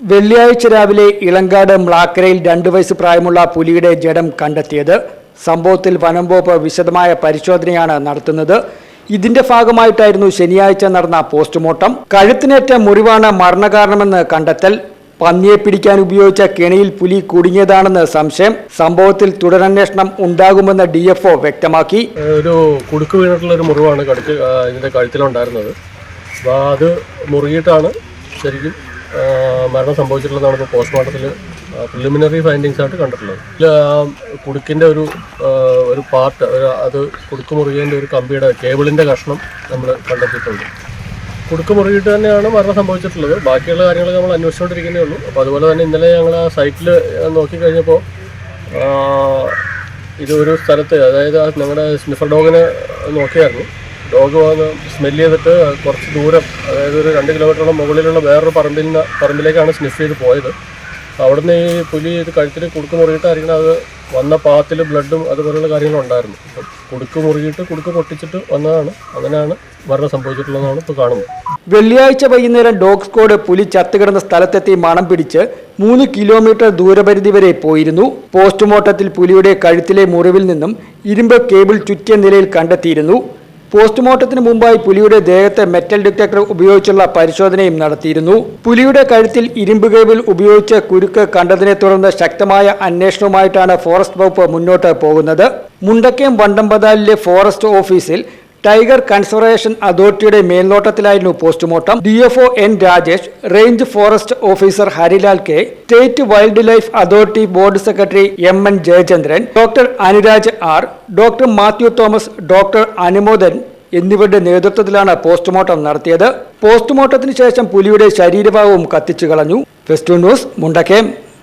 വെള്ളിയാഴ്ച രാവിലെ ഇളങ്കാട് മ്ലാക്കരയിൽ രണ്ടു വയസ്സ് പ്രായമുള്ള പുലിയുടെ ജഡം കണ്ടെത്തിയത്. സംഭവത്തിൽ വനംവകുപ്പ് വിശദമായ പരിശോധനയാണ് നടത്തുന്നത്. ഇതിന്റെ ഭാഗമായിട്ടായിരുന്നു ശനിയാഴ്ച നടന്ന പോസ്റ്റ്മോർട്ടം. കഴുത്തിനേറ്റ മുറിവാണ് മരണകാരണമെന്ന് കണ്ടെത്തൽ. പന്നിയെ പിടിക്കാൻ ഉപയോഗിച്ച കെണിയിൽ പുലി കുടുങ്ങിയതാണെന്ന് സംശയം. സംഭവത്തിൽ തുടരന്വേഷണം ഉണ്ടാകുമെന്ന് ഡി വ്യക്തമാക്കി. ഒരു കുടുക്ക് വീണിട്ടുള്ള ഒരു മുറിവാണ് ഇതിന്റെ കഴുത്തിലുണ്ടായിരുന്നത്. അത് മുറിയിട്ടാണ് ശരിക്കും മരണം സംഭവിച്ചിട്ടുള്ളതാണ് ഇപ്പോൾ പോസ്റ്റ്മോർട്ടത്തിൽ പ്രിലിമിനറി ഫൈൻഡിങ്സ് ആയിട്ട് കണ്ടിട്ടുള്ളത്. ഇതിൽ കുടുക്കിന്റെ ഒരു ഒരു പാർട്ട് അത് കുടുക്ക് മുറുകിയതിന്റെ ഒരു കമ്പിയുടെ കേബിളിന്റെ കഷ്ണം നമ്മൾ കണ്ടെത്തിയിട്ടുണ്ട്. കുടുക്ക് മുറുകിയിട്ട് തന്നെയാണ് മരണം സംഭവിച്ചിട്ടുള്ളത്. ബാക്കിയുള്ള കാര്യങ്ങൾ നമ്മൾ അന്വേഷിച്ചുകൊണ്ടിരിക്കുന്നേ ഉള്ളൂ. അപ്പോൾ അതുപോലെ തന്നെ ഇന്നലെ ഞങ്ങൾ ആ സൈറ്റിൽ നോക്കിക്കഴിഞ്ഞപ്പോൾ ഇത് ഒരു സ്ഥലത്ത് അതായത് ഞങ്ങളുടെ സ്നിഫർ ഡോഗിനെ നോക്കിയായിരുന്നു. ഡോഗ് വന്ന് സ്മെല്ല് ചെയ്തിട്ട് കുറച്ച് ദൂരം അതായത് ഒരു രണ്ട് കിലോമീറ്ററോളം മുകളിലുള്ള വേറൊരു പറമ്പിൽ നിന്ന് പറമ്പിലേക്കാണ് സ്നിഫ് ചെയ്ത് പോയത്. അവിടുന്ന് ഈ പുലി ഇത് കഴുത്തിൽ കുടുക്ക് മുറിയിട്ടായിരിക്കണം അത് വന്ന പാത്തിൽ ബ്ലഡും കാര്യങ്ങളും കാര്യങ്ങളുണ്ടായിരുന്നു അപ്പം കുടുക്ക് മുറിയിട്ട് കുടുക്ക് പൊട്ടിച്ചിട്ട് വന്നതാണ്. അങ്ങനെയാണ് മരണം സംഭവിച്ചിട്ടുള്ളതാണ് ഇപ്പോൾ കാണുന്നത്. വെള്ളിയാഴ്ച വൈകുന്നേരം ഡോഗ് സ്ക്വാഡ് പുലി ചത്തുകിടന്ന സ്ഥലത്തെത്തി മണം പിടിച്ച് മൂന്ന് കിലോമീറ്റർ ദൂരപരിധി വരെ പോയിരുന്നു. പോസ്റ്റ്മോർട്ടത്തിൽ പുലിയുടെ കഴുത്തിലെ മുറിവിൽ നിന്നും ഇരുമ്പ് കേബിൾ ചുറ്റിയ നിലയിൽ കണ്ടെത്തിയിരുന്നു. പോസ്റ്റ്മോർട്ടത്തിന് മുമ്പായി പുലിയുടെ ദേഹത്തെ മെറ്റൽ ഡിറ്റക്ടർ ഉപയോഗിച്ചുള്ള പരിശോധനയും നടത്തിയിരുന്നു. പുലിയുടെ കഴുത്തിൽ ഇരുമ്പ് കേബിൾ ഉപയോഗിച്ച് കുരുക്ക് കണ്ടതിനെ തുടർന്ന് ശക്തമായ അന്വേഷണവുമായിട്ടാണ് ഫോറസ്റ്റ് വകുപ്പ് മുന്നോട്ട് പോകുന്നത്. മുണ്ടക്കയം വണ്ടമ്പതാലിലെ ഫോറസ്റ്റ് ഓഫീസിൽ ടൈഗർ കൺസർവേഷൻ അതോറിറ്റിയുടെ മേൽനോട്ടത്തിലായിരുന്നു postmortem. DFO N Rajesh range forest officer Harilal K state wildlife authority board secretary M N Jayachandran doctor Anuraj R doctor Mathew Thomas doctor Anumodan എന്നിവരുടെ നേതൃത്വത്തിലാണ് പോസ്റ്റ്മോർട്ടം നടത്തിയത്. പോസ്റ്റ്മോർട്ടത്തിന് ശേഷം പുലിയുടെ ശരീരഭാഗവും കത്തിച്ചു കളഞ്ഞു. Western news Mundakayam.